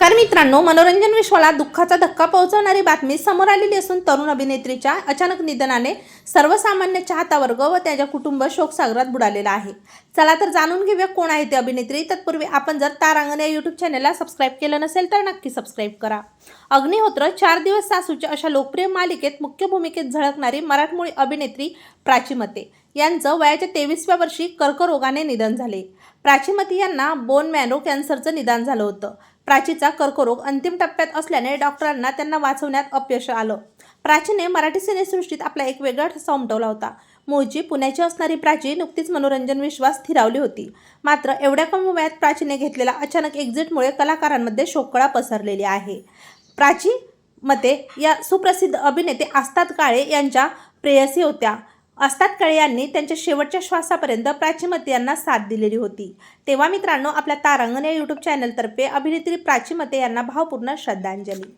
तर मित्रांनो मनोरंजन विश्वाला दुःखाचा धक्का पोहोचवणारी बातमी समोर आलेली असून तरुण अभिनेत्रीच्या अचानक निधनाने सर्वसामान्य चाहता वर्ग व त्याच्या कुटुंब शोकसागरात बुडालेला आहे. चला तर जाणून घेऊया कोण आहे ती अभिनेत्री. तत्पूर्वी आपण जर तारांगण या यूट्यूब चॅनलला सबस्क्राईब केलं नसेल तर नक्की सबस्क्राईब करा. अग्निहोत्र चार दिवस सासूच्या अशा लोकप्रिय मालिकेत मुख्य भूमिकेत झळकणारी मराठमोळी अभिनेत्री प्राचीमते यांचं वयाच्या तेवीसव्या वर्षी कर्करोगाने निधन झाले. प्राचीमती यांना बोन मॅनो कॅन्सरचं निदान झालं होतं. प्राचीचा कर्करोग अंतिम टप्प्यात असल्याने डॉक्टरांना त्यांना वाचवण्यात अपयश आलं. प्राचीने मराठी सिनेसृष्टीत आपला एक वेगळा ठसा उमटवला होता. मूळची पुण्याची असणारी प्राची नुकतीच मनोरंजन विश्वास स्थिरावली होती. मात्र एवढ्या कमी वयात प्राचीने घेतलेला अचानक एक्झिटमुळे कलाकारांमध्ये शोककळा पसरलेली आहे. प्राची मते या सुप्रसिद्ध अभिनेते आस्ताद काळे यांच्या प्रेयसी होत्या. असतात काळे यांनी त्यांच्या शेवटच्या श्वासापर्यंत प्राचीमते यांना साथ दिलेली होती. तेव्हा मित्रांनो आपल्या तारांगण या यूट्यूब चॅनलतर्फे अभिनेत्री प्राचीमते यांना भावपूर्ण श्रद्धांजली.